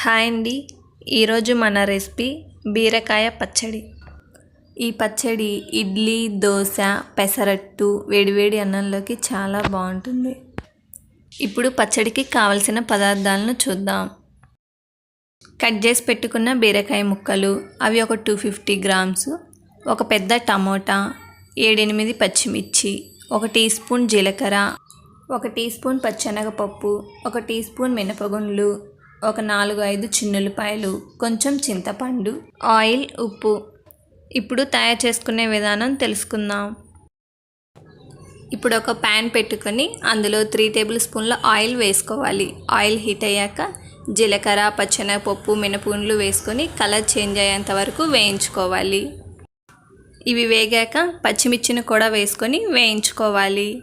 Hi అండి. ఈరోజు మన రెసిపీ బీరకాయ పచ్చడి. ఈ పచ్చడి ఇడ్లీ దోశ పెసరట్టు వేడివేడి అన్నంలోకి చాలా బాగుంటుంది. ఇప్పుడు పచ్చడికి కావలసిన పదార్థాలను చూద్దాం. కట్ చేసి పెట్టుకున్న బీరకాయ ముక్కలు అవి ఒక టూ ఫిఫ్టీ గ్రామ్స్ ఒక పెద్ద టమోటా ఏడెనిమిది పచ్చిమిర్చి ఒక టీ స్పూన్ జీలకర్ర ఒక టీ స్పూన్ పచ్చెనగపప్పు ఒక టీ స్పూన్ మినపగుండ్లు ఒక నాలుగు ఐదు చిన్నులపాయలు కొంచెం చింతపండు ఆయిల్ ఉప్పు. ఇప్పుడు తయారు చేసుకునే విధానం తెలుసుకుందాం. ఇప్పుడు ఒక ప్యాన్ పెట్టుకొని అందులో త్రీ టేబుల్ స్పూన్ల ఆయిల్ వేసుకోవాలి. ఆయిల్ హీట్ అయ్యాక జీలకర్ర పచ్చెనగపప్పు మినపగుండ్లు వేసుకొని కలర్ చేంజ్ అయ్యేంత వరకు వేయించుకోవాలి. ఇవి వేగాక పచ్చిమిర్చిని కూడా వేసుకొని వేయించుకోవాలి.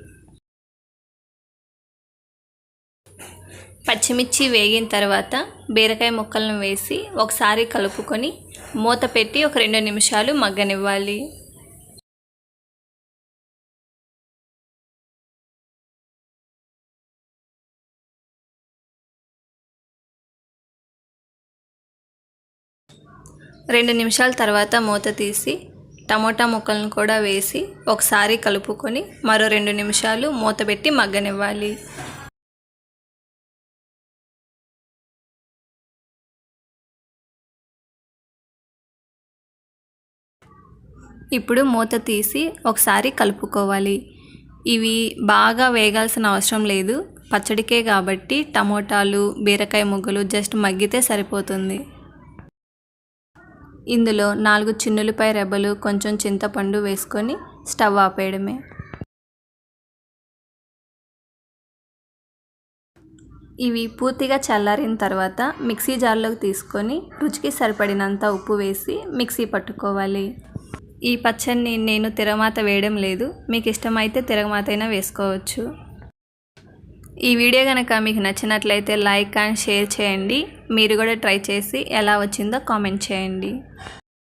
పచ్చిమిర్చి వేగిన తర్వాత బీరకాయ ముక్కలను వేసి ఒకసారి కలుపుకొని మూత పెట్టి ఒక రెండు నిమిషాలు మగ్గనివ్వాలి. రెండు నిమిషాల తర్వాత మూత తీసి టమోటా ముక్కలను కూడా వేసి ఒకసారి కలుపుకొని మరో రెండు నిమిషాలు మూత పెట్టి మగ్గనివ్వాలి. ఇప్పుడు మూత తీసి ఒకసారి కలుపుకోవాలి. ఇవి బాగా వేగాల్సిన అవసరం లేదు. పచ్చడికే కాబట్టి టమోటాలు బీరకాయ ముగ్గులు జస్ట్ మగ్గితే సరిపోతుంది. ఇందులో నాలుగు చిన్నులపై రెబ్బలు కొంచెం చింతపండు వేసుకొని స్టవ్ ఆపేయడమే. ఇవి పూర్తిగా చల్లారిన తర్వాత మిక్సీ జార్లోకి తీసుకొని రుచికి సరిపడినంత ఉప్పు వేసి మిక్సీ పట్టుకోవాలి. ఈ పచ్చడిని నేను తిరగమాత వేయడం లేదు. మీకు ఇష్టమైతే తిరగమాత అయినా వేసుకోవచ్చు. ఈ వీడియో కనుక మీకు నచ్చినట్లయితే లైక్ అండ్ షేర్ చేయండి. మీరు కూడా ట్రై చేసి ఎలా వచ్చిందో కామెంట్ చేయండి.